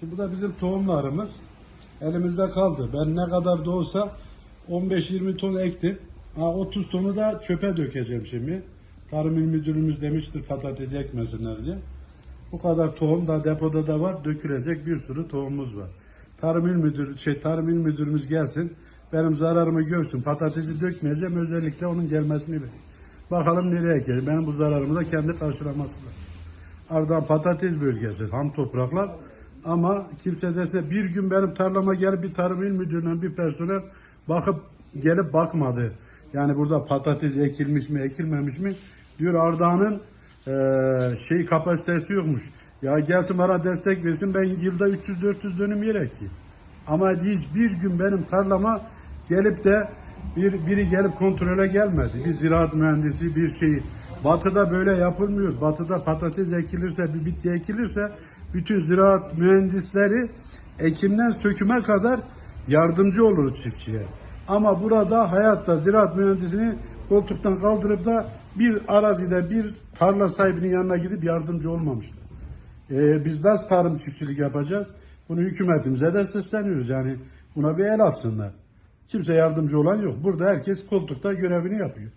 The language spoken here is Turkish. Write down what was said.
Şimdi bu da bizim tohumlarımız. Elimizde kaldı. Ben ne kadar da olsa 15-20 ton ektim. Ha, 30 tonu da çöpe dökeceğim şimdi. Tarım İl Müdürümüz demiştir patates ekmesinler diye. Bu kadar tohum da depoda da var. Dökülecek bir sürü tohumumuz var. Tarım İl Müdürü, şey Tarım İl Müdürümüz gelsin. Benim zararımı görsün. Patatesi dökmeyeceğim. Özellikle onun gelmesini bekliyorum. Bakalım nereye ekeceğim. Benim bu zararımı da kendi karşılaması lazım. Patates bölgesi, ham topraklar. Ama kimse dese bir gün benim tarlama gelip bir tarım il müdüründen bir personel bakıp gelip bakmadı. Yani burada patates ekilmiş mi ekilmemiş mi diyor Ardahan'ın eee şey kapasitesi yokmuş. Ya gelsin bana destek versin ben yılda 300-400 dönüm yer ekeyim. Ama hiç bir gün benim tarlama gelip de bir biri gelip kontrole gelmedi. Bir ziraat mühendisi bir şeyi. Batıda böyle yapılmıyor. Batıda patates ekilirse, bir bitki ekilirse bütün ziraat mühendisleri ekimden söküme kadar yardımcı olur çiftçiye. Ama burada hayatta ziraat mühendisini koltuktan kaldırıp da bir arazide bir tarla sahibinin yanına gidip yardımcı olmamışlar. Ee, biz nasıl tarım çiftçilik yapacağız? Bunu hükümetimize de sesleniyoruz. Yani buna bir el atsınlar. Kimse yardımcı olan yok. Burada herkes koltukta görevini yapıyor.